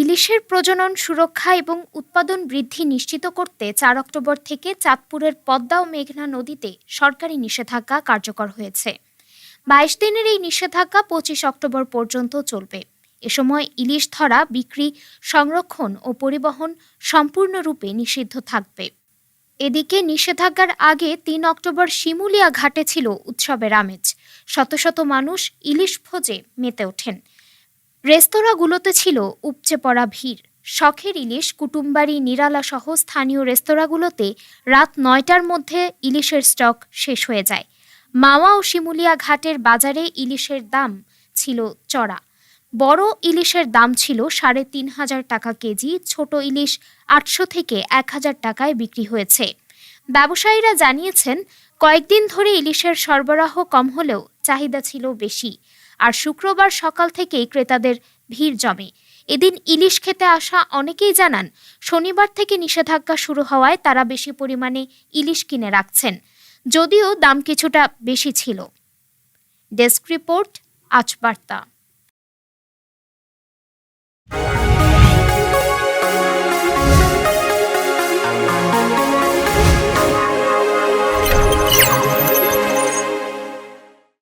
ইলিশের প্রজনন, সুরক্ষা এবং উৎপাদন বৃদ্ধি নিশ্চিত করতে চার অক্টোবর থেকে চাঁদপুরের পদ্মা ও মেঘনা নদীতে সরকারি নিষেধাজ্ঞা কার্যকর হয়েছে। বাইশ দিনের এই নিষেধাজ্ঞা পঁচিশ অক্টোবর পর্যন্ত চলবে। এ সময় ইলিশ ধরা, বিক্রি, সংরক্ষণ ও পরিবহন সম্পূর্ণরূপে নিষিদ্ধ থাকবে। এদিকে নিষেধাজ্ঞার আগে তিন অক্টোবর শিমুলিয়া ঘাটে ছিল উৎসবের আমেজ। শত শত মানুষ ইলিশ ভোজে মেতে ওঠেন। রেস্তোরাঁগুলোতে ছিল উপচে পড়া ভিড়। শখের ইলিশ, কুটুমবাড়ি, নিরালা সহ স্থানীয় রেস্তোরাঁগুলোতে রাত নয়টার মধ্যে ইলিশের স্টক শেষ হয়ে যায়। মাওয়া ও শিমুলিয়া ঘাটের বাজারে ইলিশের দাম ছিল চড়া। বড় ইলিশের দাম ছিল সাড়ে তিন হাজার টাকা কেজি, ছোট ইলিশ আটশো থেকে এক হাজার টাকায় বিক্রি হয়েছে। ব্যবসায়ীরা জানিয়েছেন, কয়েকদিন ধরে ইলিশের সরবরাহ কম হলেও চাহিদা ছিল বেশি। আর শুক্রবার সকাল থেকেই ক্রেতাদের ভিড় জমে। এদিন ইলিশ খেতে আসা অনেকেই জানান, শনিবার থেকে নিষেধাজ্ঞা শুরু হওয়ায় তারা বেশি পরিমাণে ইলিশ কিনে রাখছেন, যদিও দাম কিছুটা বেশি ছিল। ডেস্ক রিপোর্ট, আজ বার্তা।